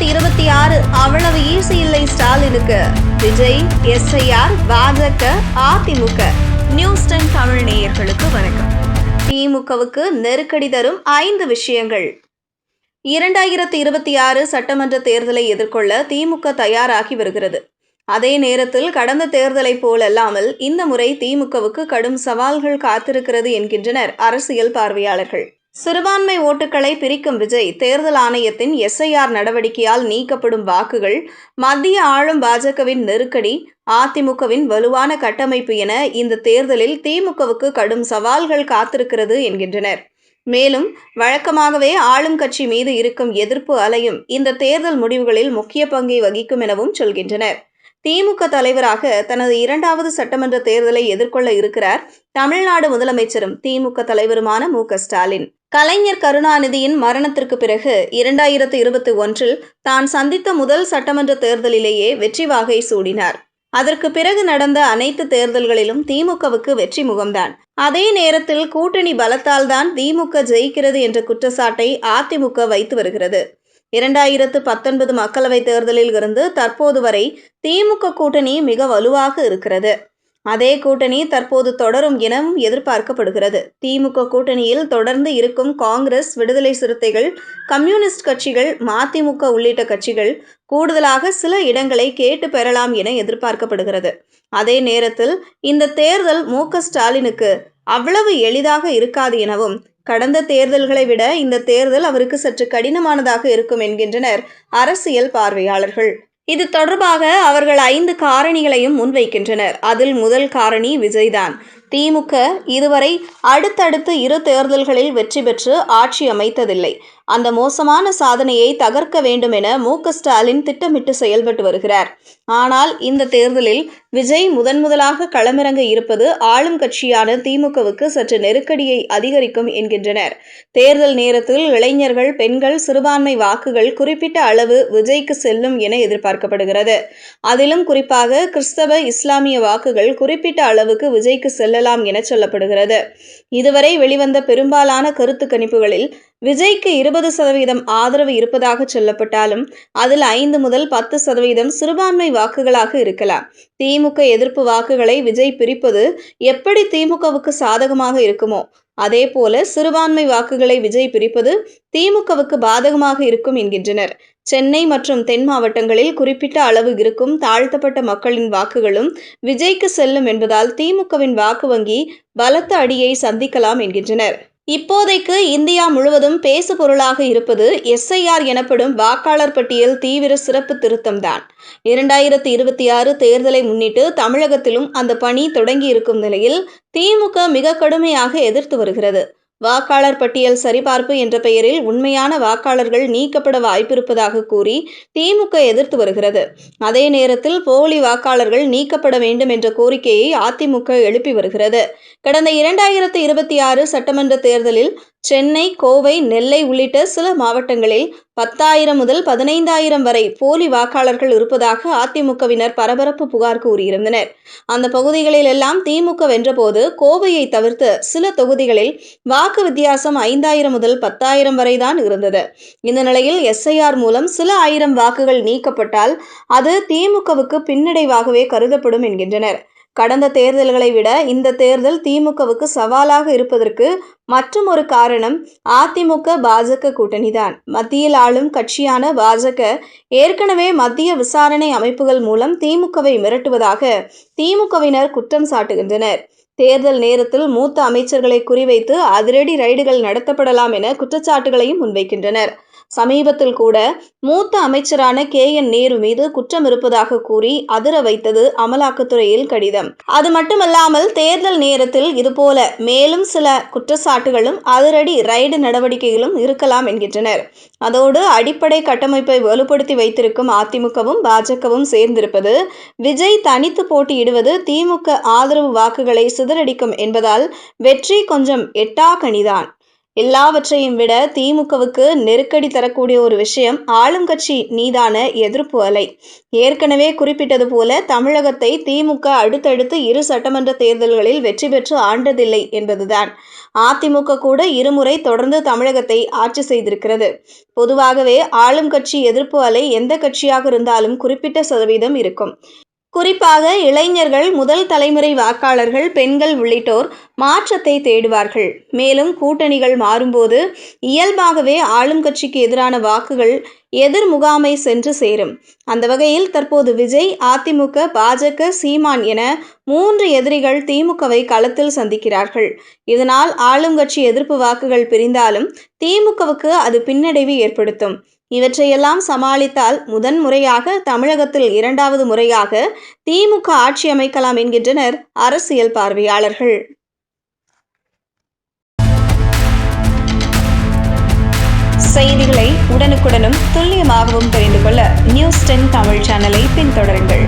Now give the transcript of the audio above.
இரண்டாயிரத்தி இருபத்தி ஆறு அவ்வளவு ஈஸி இல்லை ஸ்டாலினுக்கு. விஜய் எஸ்ஐஆர் பாஜக அதிமுக. நியூஸ் டென் தமிழ் நேயர்களுக்கு வணக்கம். திமுகவுக்கு நெருக்கடி தரும் ஐந்து விஷயங்கள். இரண்டாயிரத்தி இருபத்தி ஆறு சட்டமன்ற தேர்தலை எதிர்கொள்ள திமுக தயாராகி வருகிறது. அதே நேரத்தில் கடந்த தேர்தலைப் போலல்லாமல் இந்த முறை திமுகவுக்கு கடும் சவால்கள் காத்திருக்கிறது என்கின்றனர் அரசியல் பார்வையாளர்கள். சிறுபான்மை ஓட்டுகளை பிரிக்கும் விஜய் தேர்தல் ஆணையத்தின் எஸ்ஐஆர் நடவடிக்கையால் நீக்கப்படும் வாக்குகள் மத்திய ஆளும் பாஜகவின் நெருக்கடி அதிமுகவின் வலுவான கட்டமைப்பு என இந்த தேர்தலில் திமுகவுக்கு கடும் சவால்கள் காத்திருக்கிறது என்கின்றனர். மேலும் வழக்கமாகவே ஆளும் கட்சி மீது இருக்கும் எதிர்ப்பு அலையும் இந்த தேர்தல் முடிவுகளில் முக்கிய பங்கை வகிக்கும் எனவும் சொல்கின்றனர். திமுக தலைவராக தனது இரண்டாவது சட்டமன்ற தேர்தலை எதிர்கொள்ள இருக்கிறார் தமிழ்நாடு முதலமைச்சரும் திமுக தலைவருமான மு க ஸ்டாலின். கலைஞர் கருணாநிதியின் மரணத்திற்கு பிறகு இரண்டாயிரத்து இருபத்தி ஒன்றில் தான் சந்தித்த முதல் சட்டமன்ற தேர்தலிலேயே வெற்றி வாகை சூடினார். அதற்கு பிறகு நடந்த அனைத்து தேர்தல்களிலும் திமுகவுக்கு வெற்றி முகம்தான். அதே நேரத்தில் கூட்டணி பலத்தால் தான் திமுக ஜெயிக்கிறது என்ற குற்றச்சாட்டை அதிமுக வைத்து வருகிறது. இரண்டாயிரத்து பத்தொன்பது மக்களவைத் தேர்தலில் இருந்து தற்போது வரை திமுக கூட்டணி மிக வலுவாக இருக்கிறது. அதே கூட்டணி தற்போது தொடரும் எனவும் எதிர்பார்க்கப்படுகிறது. திமுக கூட்டணியில் தொடர்ந்து இருக்கும் காங்கிரஸ் விடுதலை சிறுத்தைகள் கம்யூனிஸ்ட் கட்சிகள் மதிமுக உள்ளிட்ட கட்சிகள் கூடுதலாக சில இடங்களை கேட்டு பெறலாம் என எதிர்பார்க்கப்படுகிறது. அதே நேரத்தில் இந்த தேர்தல் மு ஸ்டாலினுக்கு அவ்வளவு எளிதாக இருக்காது எனவும் கடந்த தேர்தல்களை விட இந்த தேர்தல் அவருக்கு சற்று கடினமானதாக இருக்கும் என்கின்றனர் அரசியல் பார்வையாளர்கள். இது தொடர்பாக அவர்கள் ஐந்து காரணிகளையும் முன்வைக்கின்றனர். அதில் முதல் காரணி விஜய்தான். திமுக இதுவரை அடுத்தடுத்து இரு தேர்தல்களில் வெற்றி பெற்று ஆட்சி அமைத்ததில்லை. அந்த மோசமான சாதனையை தகர்க்க வேண்டும் என மு. ஸ்டாலின் திட்டமிட்டு செயல்பட்டு வருகிறார். ஆனால் இந்த தேர்தலில் விஜய் முதன் முதலாக களமிறங்க இருப்பது ஆளும் கட்சியான திமுகவுக்கு சற்று நெருக்கடியை அதிகரிக்கும் என்கின்றனர். தேர்தல் நேரத்தில் இளைஞர்கள் பெண்கள் சிறுபான்மை வாக்குகள் குறிப்பிட்ட அளவு விஜய்க்கு செல்லும் என எதிர்பார்க்கப்படுகிறது. அதிலும் குறிப்பாக கிறிஸ்தவ இஸ்லாமிய வாக்குகள் குறிப்பிட்ட அளவுக்கு விஜய்க்கு செல்லலாம் என சொல்லப்படுகிறது. இதுவரை வெளிவந்த பெரும்பாலான கருத்து கணிப்புகளில் விஜய்க்கு இருபது சதவீதம் ஆதரவு இருப்பதாக சொல்லப்பட்டாலும் அதில் ஐந்து முதல் பத்து சதவீதம் சிறுபான்மை வாக்குகளாக இருக்கலாம். திமுக எதிர்ப்பு வாக்குகளை விஜய் பிரிப்பது எப்படி திமுகவுக்கு சாதகமாக இருக்குமோ அதேபோல சிறுபான்மை வாக்குகளை விஜய் பிரிப்பது திமுகவுக்கு பாதகமாக இருக்கும் என்கின்றனர். சென்னை மற்றும் தென் மாவட்டங்களில் குறிப்பிட்ட அளவு இருக்கும் தாழ்த்தப்பட்ட மக்களின் வாக்குகளும் விஜய்க்கு செல்லும் என்பதால் திமுகவின் வாக்கு வங்கி பலத்த அடியை சந்திக்கலாம் என்கின்றனர். இப்போதைக்கு இந்தியா முழுவதும் பேசு பொருளாக இருப்பது எஸ்ஐஆர் எனப்படும் வாக்காளர் பட்டியல் தீவிர சிறப்பு திருத்தம்தான். இரண்டாயிரத்தி இருபத்தி ஆறு தேர்தலை முன்னிட்டு தமிழகத்திலும் அந்த பணி தொடங்கி இருக்கும் நிலையில் திமுக மிக கடுமையாக எதிர்த்து வருகிறது. வாக்காளர் பட்டியல் சரிபார்ப்பு என்ற பெயரில் உண்மையான வாக்காளர்கள் நீக்கப்பட வாய்ப்பிருப்பதாக கூறி திமுக எதிர்த்து வருகிறது. அதே நேரத்தில் போலி வாக்காளர்கள் நீக்கப்பட வேண்டும் என்ற கோரிக்கையை அதிமுக எழுப்பி வருகிறது. கடந்த இரண்டாயிரத்து இருபத்தி ஆறு சட்டமன்ற தேர்தலில் சென்னை கோவை நெல்லை உள்ளிட்ட சில மாவட்டங்களில் பத்தாயிரம் முதல் பதினைந்தாயிரம் வரை போலி வாக்காளர்கள் இருப்பதாக அதிமுகவினர் பரபரப்பு புகார் கூறியிருந்தனர். அந்த பகுதிகளில் எல்லாம் திமுக வென்றபோது கோவையை தவிர்த்து சில தொகுதிகளில் வாக்கு வித்தியாசம் ஐந்தாயிரம் முதல் பத்தாயிரம் வரைதான் இருந்தது. இந்த நிலையில் எஸ்ஐஆர் மூலம் சில ஆயிரம் வாக்குகள் நீக்கப்பட்டால் அது திமுகவுக்கு பின்னடைவாகவே கருதப்படும் என்கின்றனர். கடந்த தேர்தல்களை விட இந்த தேர்தல் திமுகவுக்கு சவாலாக இருப்பதற்கு மற்றும் ஒரு காரணம் அதிமுக பாஜக கூட்டணிதான். மத்தியில் ஆளும் கட்சியான பாஜக ஏற்கனவே மத்திய விசாரணை அமைப்புகள் மூலம் திமுகவை மிரட்டுவதாக திமுகவினர் குற்றம் சாட்டுகின்றனர். தேர்தல் நேரத்தில் மூத்த அமைச்சர்களை குறிவைத்து அதிரடி ரைடுகள் நடத்தப்படலாம் என குற்றச்சாட்டுகளையும் முன்வைக்கின்றனர். சமீபத்தில் கூட மூத்த அமைச்சரான கே. என். நேரு மீது குற்றம் இருப்பதாக கூறி அதிர வைத்தது அமலாக்கத்துறையில் கடிதம். அது மட்டுமல்லாமல் தேர்தல் நேரத்தில் இதுபோல மேலும் சில குற்றச்சாட்டுகளும் அதிரடி ரைடு நடவடிக்கைகளும் இருக்கலாம் என்கின்றனர். அதோடு அடிப்படை கட்டமைப்பை வலுப்படுத்தி வைத்திருக்கும் அதிமுகவும் பாஜகவும் சேர்ந்திருப்பது விஜய் தனித்து போட்டியிடுவது திமுக ஆதரவு வாக்குகளை சிதறடிக்கும் என்பதால் வெற்றி கொஞ்சம் எட்டா கனிதான். எல்லாவற்றையும் விட திமுகவுக்கு நெருக்கடி தரக்கூடிய ஒரு விஷயம் ஆளும் கட்சி மீதான எதிர்ப்பு அலை. ஏற்கனவே குறிப்பிட்டது போல தமிழகத்தை திமுக அடுத்தடுத்து இரு சட்டமன்ற தேர்தல்களில் வெற்றி பெற்று ஆண்டதில்லை என்பதுதான். அதிமுக கூட இருமுறை தொடர்ந்து தமிழகத்தை ஆட்சி செய்திருக்கிறது. பொதுவாகவே ஆளும் கட்சி எதிர்ப்பு அலை எந்த கட்சியாக இருந்தாலும் குறிப்பிட்ட சதவீதம் இருக்கும். குறிப்பாக இளைஞர்கள் முதல் தலைமுறை வாக்காளர்கள் பெண்கள் உள்ளிட்டோர் மாற்றத்தை தேடுவார்கள். மேலும் கூட்டணிகள் மாறும்போது இயல்பாகவே ஆளும் கட்சிக்கு எதிரான வாக்குகள் எதிர் முகாமை சென்று சேரும். அந்த வகையில் தற்போது விஜய் அதிமுக பாஜக சீமான் என மூன்று எதிரிகள் திமுகவை களத்தில் சந்திக்கிறார்கள். இதனால் ஆளும் கட்சி எதிர்ப்பு வாக்குகள் பிரிந்தாலும் திமுகவுக்கு அது பின்னடைவு ஏற்படுத்தும். இவற்றையெல்லாம் சமாளித்தால் முதன் முறையாக தமிழகத்தில் இரண்டாவது முறையாக திமுக ஆட்சி அமைக்கலாம் என்கின்றனர் அரசியல் பார்வையாளர்கள். செய்திகளை உடனுக்குடனும் துல்லியமாகவும் தெரிந்து கொள்ள நியூஸ் டென் தமிழ் சேனலை பின்தொடருங்கள்.